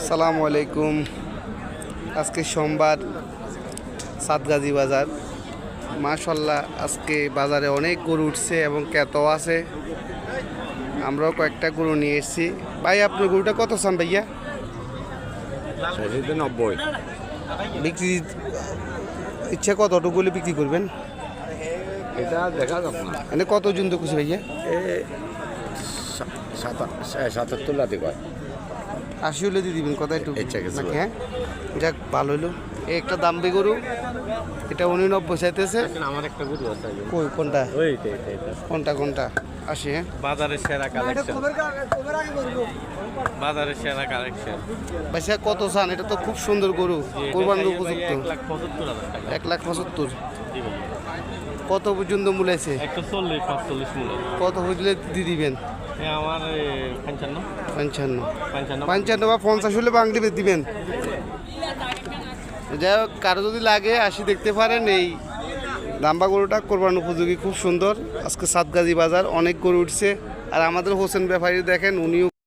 আসসালামু আলাইকুম। আজকে সোমবার সাতগাজী বাজার। মাশাল্লাহ আজকে বাজারে অনেক গরু উঠছে এবং ক্যাতও আছে। আমরাও কয়েকটা গরু নিয়ে এসেছি। ভাই আপনার গরুটা কত চান ভাইয়া? নব্বই। বিক্রি ইচ্ছা কতটুকুলে বিক্রি করবেন? এটা দেখা যাক না। মানে কত জন তো খুশি ভাইয়া? সাতাত্তর লাতি কয়। আশি হলে দিয়ে দিবেন কথা একটু হ্যাঁ? যাক ভালো হলো। একটা দাম গরু এটা উনি নব্বই চাইতেছে আমার একটা গুরু আছে কই কোনটা? কোনটা কোনটা? আসি হ্যাঁ। বাজারের সেরা কালেকশন বাজারের সেরা কালেকশন ভাইসা কত চান? এটা তো খুব সুন্দর গরু কোরবানির উপযুক্ত। এক লাখ পঁচাত্তর। কত পর্যন্ত মূল্য কত হইলে দিয়ে দিবেন? আমার এ, পঞ্চান্ন। পঞ্চান্ন। পঞ্চান্ন। পঞ্চান্ন বা পঞ্চাশ হলে বাংলি দিবেন। যাই হোক কারও যদি লাগে আসি দেখতে পারেন। এই লাম্বা গরুটা কোরবান উপযোগী খুব সুন্দর। আজকে সাতগাজী বাজার অনেক গরু উঠছে। আর আমাদের হোসেন ব্যাপারী দেখেন উনিও